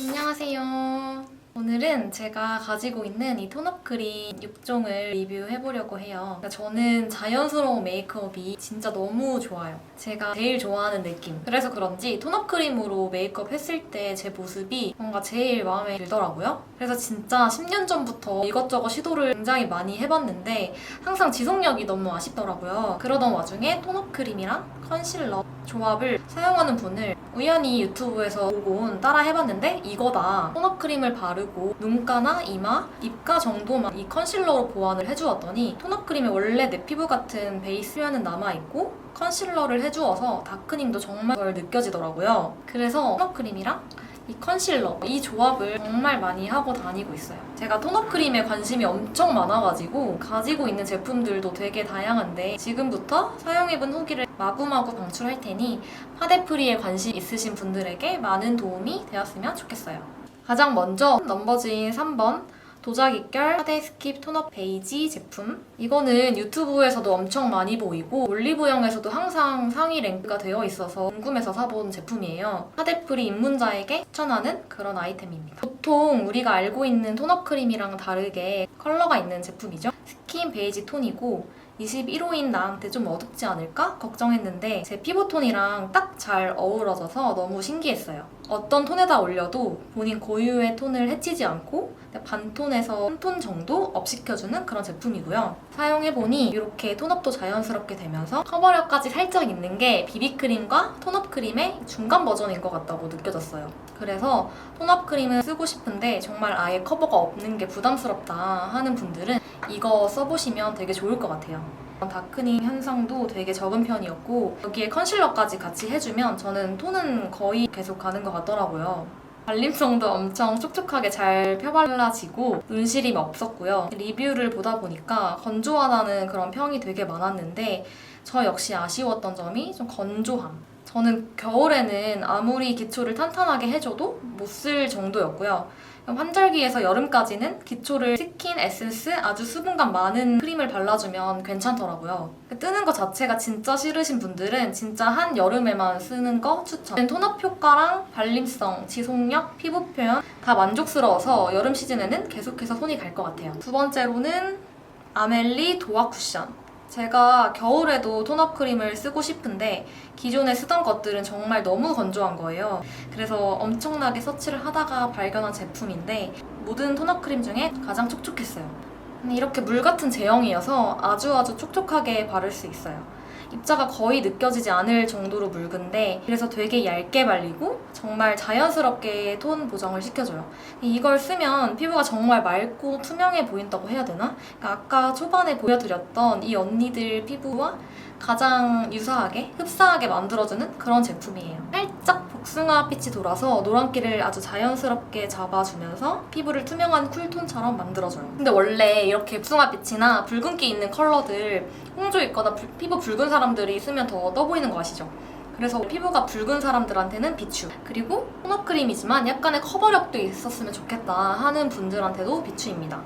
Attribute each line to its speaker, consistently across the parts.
Speaker 1: 안녕하세요. 오늘은 제가 가지고 있는 이 톤업 크림 6종을 리뷰해보려고 해요. 그러니까 저는 자연스러운 메이크업이 진짜 너무 좋아요. 제가 제일 좋아하는 느낌. 그래서 그런지 톤업 크림으로 메이크업 했을 때 제 모습이 뭔가 제일 마음에 들더라고요. 그래서 진짜 10년 전부터 이것저것 시도를 굉장히 많이 해봤는데 항상 지속력이 너무 아쉽더라고요. 그러던 와중에 톤업 크림이랑 컨실러 조합을 사용하는 분을 우연히 유튜브에서 보고 따라 해봤는데 이거다. 톤업 크림을 바르고 눈가나 이마, 입가 정도만 이 컨실러로 보완을 해주었더니 톤업 크림이 원래 내 피부 같은 베이스 표현은 남아있고 컨실러를 해주어서 다크닝도 정말 덜 느껴지더라고요. 그래서 톤업 크림이랑 이 컨실러 이 조합을 정말 많이 하고 다니고 있어요. 제가 톤업 크림에 관심이 엄청 많아가지고 가지고 있는 제품들도 되게 다양한데 지금부터 사용해본 후기를 마구마구 방출할 테니 파데프리에 관심 있으신 분들에게 많은 도움이 되었으면 좋겠어요. 가장 먼저 넘버즈인 3번 도자기결 파데 스킵 톤업 베이지 제품. 이거는 유튜브에서도 엄청 많이 보이고 올리브영에서도 항상 상위 랭크가 되어 있어서 궁금해서 사본 제품이에요. 파데프리 입문자에게 추천하는 그런 아이템입니다. 보통 우리가 알고 있는 톤업 크림이랑 다르게 컬러가 있는 제품이죠. 스킨 베이지 톤이고 21호인 나한테 좀 어둡지 않을까 걱정했는데 제 피부톤이랑 딱 잘 어우러져서 너무 신기했어요. 어떤 톤에다 올려도 본인 고유의 톤을 해치지 않고 반톤에서 한 톤 정도 업시켜주는 그런 제품이고요. 사용해보니 이렇게 톤업도 자연스럽게 되면서 커버력까지 살짝 있는 게 비비크림과 톤업 크림의 중간 버전인 것 같다고 느껴졌어요. 그래서 톤업 크림을 쓰고 싶은데 정말 아예 커버가 없는 게 부담스럽다 하는 분들은 이거 써보시면 되게 좋을 것 같아요. 다크닝 현상도 되게 적은 편이었고 여기에 컨실러까지 같이 해주면 저는 톤은 거의 계속 가는 것 같더라고요. 발림성도 엄청 촉촉하게 잘 펴발라지고 눈시림 없었고요. 리뷰를 보다 보니까 건조하다는 그런 평이 되게 많았는데 저 역시 아쉬웠던 점이 좀 건조함. 저는 겨울에는 아무리 기초를 탄탄하게 해줘도 못 쓸 정도였고요. 환절기에서 여름까지는 기초를 스킨, 에센스, 아주 수분감 많은 크림을 발라주면 괜찮더라고요. 뜨는 것 자체가 진짜 싫으신 분들은 진짜 한 여름에만 쓰는 거 추천. 톤업 효과랑 발림성, 지속력, 피부 표현 다 만족스러워서 여름 시즌에는 계속해서 손이 갈 것 같아요. 두 번째로는 아멜리 도화 쿠션. 제가 겨울에도 톤업 크림을 쓰고 싶은데 기존에 쓰던 것들은 정말 너무 건조한 거예요. 그래서 엄청나게 서치를 하다가 발견한 제품인데 모든 톤업 크림 중에 가장 촉촉했어요. 이렇게 물 같은 제형이어서 아주 아주 촉촉하게 바를 수 있어요. 입자가 거의 느껴지지 않을 정도로 묽은데 그래서 되게 얇게 발리고 정말 자연스럽게 톤 보정을 시켜줘요. 이걸 쓰면 피부가 정말 맑고 투명해 보인다고 해야 되나? 그러니까 아까 초반에 보여드렸던 이 언니들 피부와 가장 유사하게 흡사하게 만들어주는 그런 제품이에요. 살짝 복숭아 빛이 돌아서 노란기를 아주 자연스럽게 잡아주면서 피부를 투명한 쿨톤처럼 만들어줘요. 근데 원래 이렇게 복숭아 빛이나 붉은기 있는 컬러들 홍조 있거나 불- 피부 붉은 사람들이 쓰면 더 떠 보이는 거 아시죠? 그래서 피부가 붉은 사람들한테는 비추 그리고 톤업 크림이지만 약간의 커버력도 있었으면 좋겠다 하는 분들한테도 비추입니다.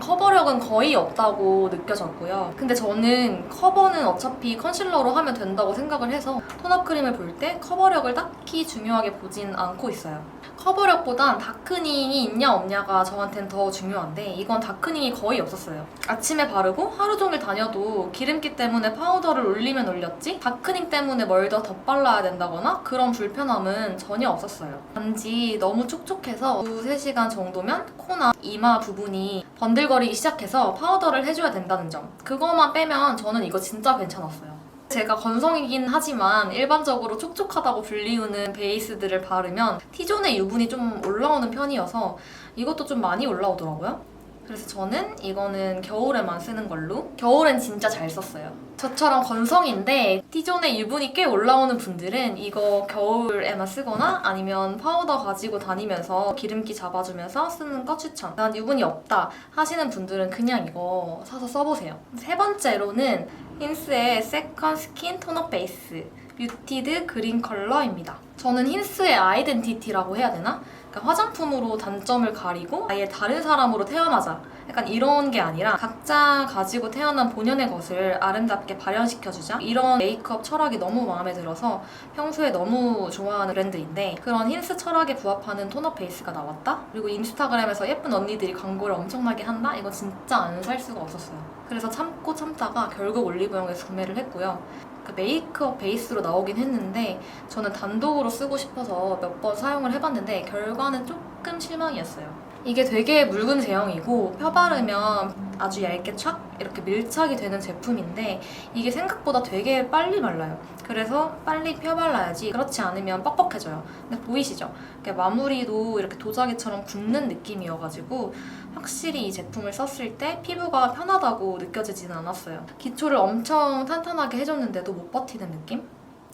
Speaker 1: 커버력은 거의 없다고 느껴졌고요. 근데 저는 커버는 어차피 컨실러로 하면 된다고 생각을 해서 톤업 크림을 볼 때 커버력을 딱히 중요하게 보진 않고 있어요. 커버력보단 다크닝이 있냐 없냐가 저한텐 더 중요한데 이건 다크닝이 거의 없었어요. 아침에 바르고 하루 종일 다녀도 기름기 때문에 파우더를 올리면 올렸지 다크닝 때문에 뭘 더 덧발라야 된다거나 그런 불편함은 전혀 없었어요. 단지 너무 촉촉해서 2, 3시간 정도면 코나 이마 부분이 번 들거리기 시작해서 파우더를 해줘야 된다는 점. 그거만 빼면 저는 이거 진짜 괜찮았어요. 제가 건성이긴 하지만 일반적으로 촉촉하다고 불리우는 베이스들을 바르면 T존의 유분이 좀 올라오는 편이어서 이것도 좀 많이 올라오더라고요. 그래서 저는 이거는 겨울에만 쓰는 걸로 겨울엔 진짜 잘 썼어요. 저처럼 건성인데 T존의 유분이 꽤 올라오는 분들은 이거 겨울에만 쓰거나 아니면 파우더 가지고 다니면서 기름기 잡아주면서 쓰는 거 추천. 난 유분이 없다 하시는 분들은 그냥 이거 사서 써보세요. 세 번째로는 힌스의 세컨 스킨 톤업 베이스 뮤티드 그린 컬러입니다. 저는 힌스의 아이덴티티라고 해야 되나? 그러니까 화장품으로 단점을 가리고 아예 다른 사람으로 태어나자 약간 이런 게 아니라 각자 가지고 태어난 본연의 것을 아름답게 발현시켜주자 이런 메이크업 철학이 너무 마음에 들어서 평소에 너무 좋아하는 브랜드인데 그런 힌스 철학에 부합하는 톤업 베이스가 나왔다? 그리고 인스타그램에서 예쁜 언니들이 광고를 엄청나게 한다? 이거 진짜 안 살 수가 없었어요. 그래서 참고 참다가 결국 올리브영에서 구매를 했고요. 그 메이크업 베이스로 나오긴 했는데 저는 단독으로 쓰고 싶어서 몇 번 사용을 해봤는데 결과는 조금 실망이었어요. 이게 되게 묽은 제형이고 펴 바르면 아주 얇게 촥 이렇게 밀착이 되는 제품인데 이게 생각보다 되게 빨리 말라요. 그래서 빨리 펴 발라야지 그렇지 않으면 뻑뻑해져요. 근데 보이시죠? 이렇게 마무리도 이렇게 도자기처럼 굳는 느낌이어가지고 확실히 이 제품을 썼을 때 피부가 편하다고 느껴지지는 않았어요. 기초를 엄청 탄탄하게 해줬는데도 못 버티는 느낌?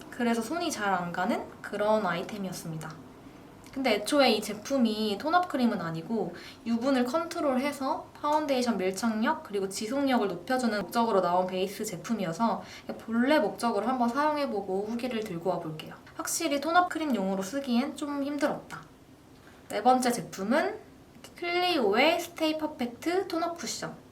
Speaker 1: 그래서 손이 잘 안 가는 그런 아이템이었습니다. 근데 애초에 이 제품이 톤업 크림은 아니고 유분을 컨트롤해서 파운데이션 밀착력 그리고 지속력을 높여주는 목적으로 나온 베이스 제품이어서 본래 목적으로 한번 사용해보고 후기를 들고 와볼게요. 확실히 톤업 크림용으로 쓰기엔 좀 힘들었다. 네 번째 제품은 클리오의 스테이 퍼펙트 톤업 쿠션.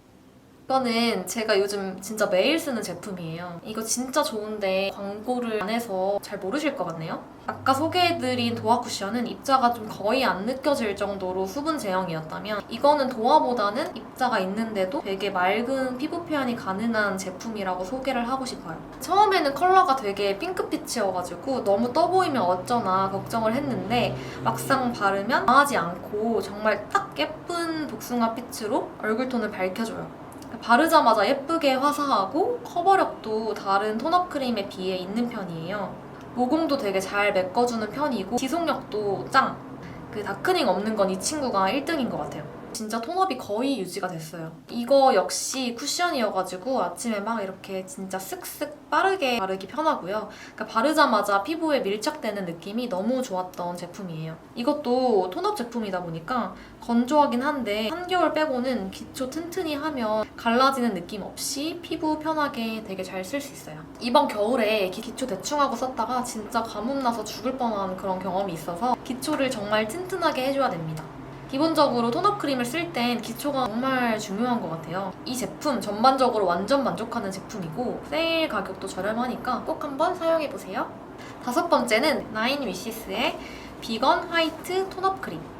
Speaker 1: 이거는 제가 요즘 진짜 매일 쓰는 제품이에요. 이거 진짜 좋은데 광고를 안 해서 잘 모르실 것 같네요. 아까 소개해드린 도화 쿠션은 입자가 좀 거의 안 느껴질 정도로 수분 제형이었다면 이거는 도화보다는 입자가 있는데도 되게 맑은 피부 표현이 가능한 제품이라고 소개를 하고 싶어요. 처음에는 컬러가 되게 핑크빛이어가지고 너무 떠 보이면 어쩌나 걱정을 했는데 막상 바르면 강하지 않고 정말 딱 예쁜 복숭아 빛으로 얼굴 톤을 밝혀줘요. 바르자마자 예쁘게 화사하고 커버력도 다른 톤업 크림에 비해 있는 편이에요. 모공도 되게 잘 메꿔주는 편이고 지속력도 짱! 그 다크닝 없는 건 이 친구가 1등인 것 같아요. 진짜 톤업이 거의 유지가 됐어요. 이거 역시 쿠션이어가지고 아침에 막 이렇게 진짜 쓱쓱 빠르게 바르기 편하고요. 그러니까 바르자마자 피부에 밀착되는 느낌이 너무 좋았던 제품이에요. 이것도 톤업 제품이다 보니까 건조하긴 한데 한겨울 빼고는 기초 튼튼히 하면 갈라지는 느낌 없이 피부 편하게 되게 잘 쓸 수 있어요. 이번 겨울에 기- 기초 대충 하고 썼다가 진짜 가뭄 나서 죽을 뻔한 그런 경험이 있어서 기초를 정말 튼튼하게 해줘야 됩니다. 기본적으로 톤업 크림을 쓸 땐 기초가 정말 중요한 것 같아요. 이 제품 전반적으로 완전 만족하는 제품이고 세일 가격도 저렴하니까 꼭 한번 사용해보세요. 다섯 번째는 나인 위시스의 비건 화이트 톤업 크림.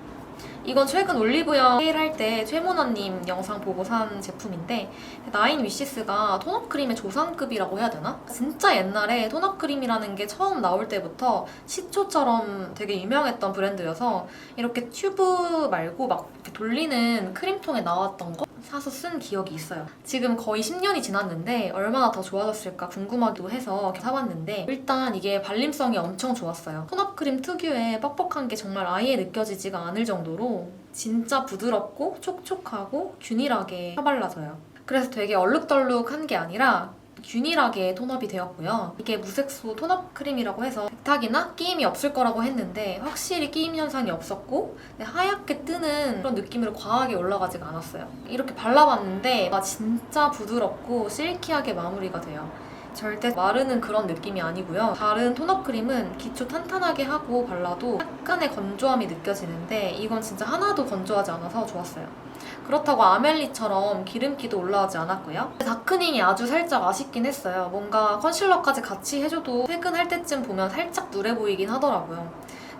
Speaker 1: 이건 최근 올리브영 세일할 때 최모나님 영상 보고 산 제품인데 나인 위시스가 톤업 크림의 조상급이라고 해야 되나? 진짜 옛날에 톤업 크림이라는 게 처음 나올 때부터 시초처럼 되게 유명했던 브랜드여서 이렇게 튜브 말고 막 돌리는 크림통에 나왔던 거 사서 쓴 기억이 있어요. 지금 거의 10년이 지났는데 얼마나 더 좋아졌을까 궁금하기도 해서 사봤는데 일단 이게 발림성이 엄청 좋았어요. 톤업 크림 특유의 뻑뻑한 게 정말 아예 느껴지지가 않을 정도로 진짜 부드럽고 촉촉하고 균일하게 펴발라져요. 그래서 되게 얼룩덜룩한 게 아니라 균일하게 톤업이 되었고요. 이게 무색소 톤업 크림이라고 해서 백탁이나 끼임이 없을 거라고 했는데 확실히 끼임 현상이 없었고 근데 하얗게 뜨는 그런 느낌으로 과하게 올라가지가 않았어요. 이렇게 발라봤는데 아, 진짜 부드럽고 실키하게 마무리가 돼요. 절대 마르는 그런 느낌이 아니고요. 다른 톤업 크림은 기초 탄탄하게 하고 발라도 약간의 건조함이 느껴지는데 이건 진짜 하나도 건조하지 않아서 좋았어요. 그렇다고 아멜리처럼 기름기도 올라오지 않았고요. 다크닝이 아주 살짝 아쉽긴 했어요. 뭔가 컨실러까지 같이 해줘도 퇴근할 때쯤 보면 살짝 누래 보이긴 하더라고요.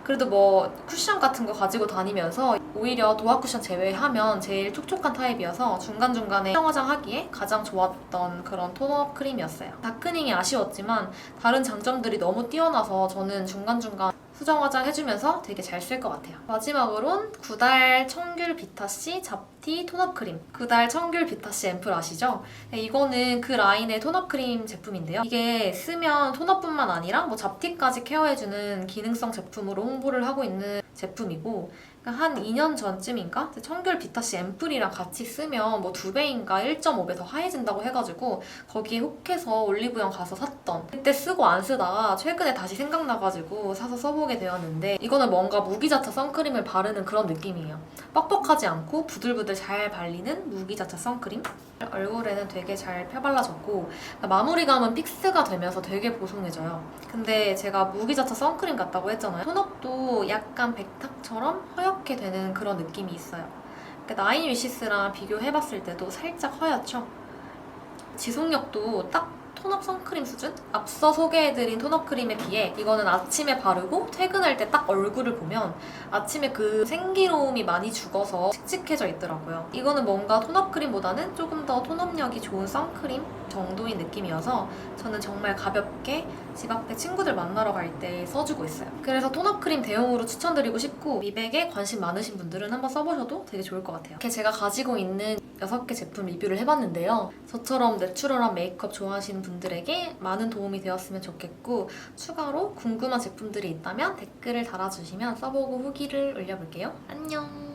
Speaker 1: 그래도 뭐 쿠션 같은 거 가지고 다니면서 오히려 도화 쿠션 제외하면 제일 촉촉한 타입이어서 중간중간에 화장 하기에 가장 좋았던 그런 톤업 크림이었어요. 다크닝이 아쉬웠지만 다른 장점들이 너무 뛰어나서 저는 중간중간 수정 화장 해주면서 되게 잘 쓸 것 같아요. 마지막으론 구달 청귤 비타C 잡티 톤업 크림. 구달 청귤 비타C 앰플 아시죠? 네, 이거는 그 라인의 톤업 크림 제품인데요. 이게 쓰면 톤업뿐만 아니라 뭐 잡티까지 케어해주는 기능성 제품으로 홍보를 하고 있는 제품이고 한 2년 전쯤인가? 청귤 비타C 앰플이랑 같이 쓰면 뭐 두 배인가 1.5배 더 하얘진다고 해가지고 거기에 혹해서 올리브영 가서 샀던. 그때 쓰고 안 쓰다가 최근에 다시 생각나가지고 사서 써보게 되었는데 이거는 뭔가 무기자차 선크림을 바르는 그런 느낌이에요. 뻑뻑하지 않고 부들부들 잘 발리는 무기자차 선크림? 얼굴에는 되게 잘 펴발라졌고 그러니까 마무리감은 픽스가 되면서 되게 보송해져요. 근데 제가 무기자차 선크림 같다고 했잖아요. 톤업도 약간 백탁처럼 허옇 게 되는 그런 느낌이 있어요 그러니까 나인 위시스랑 비교해봤을 때도 살짝 허옇죠? 지속력도 딱 톤업 선크림 수준? 앞서 소개해드린 톤업 크림에 비해 이거는 아침에 바르고 퇴근할 때 딱 얼굴을 보면 아침에 그 생기로움이 많이 죽어서 칙칙해져 있더라고요. 이거는 뭔가 톤업 크림보다는 조금 더 톤업력이 좋은 선크림 정도인 느낌이어서 저는 정말 가볍게 집 앞에 친구들 만나러 갈 때 써주고 있어요. 그래서 톤업 크림 대용으로 추천드리고 싶고 미백에 관심 많으신 분들은 한번 써보셔도 되게 좋을 것 같아요. 이렇게 제가 가지고 있는 6개 제품 리뷰를 해봤는데요. 저처럼 내추럴한 메이크업 좋아하시는 분들에게 많은 도움이 되었으면 좋겠고 추가로 궁금한 제품들이 있다면 댓글을 달아주시면 써보고 후기를 올려볼게요. 안녕!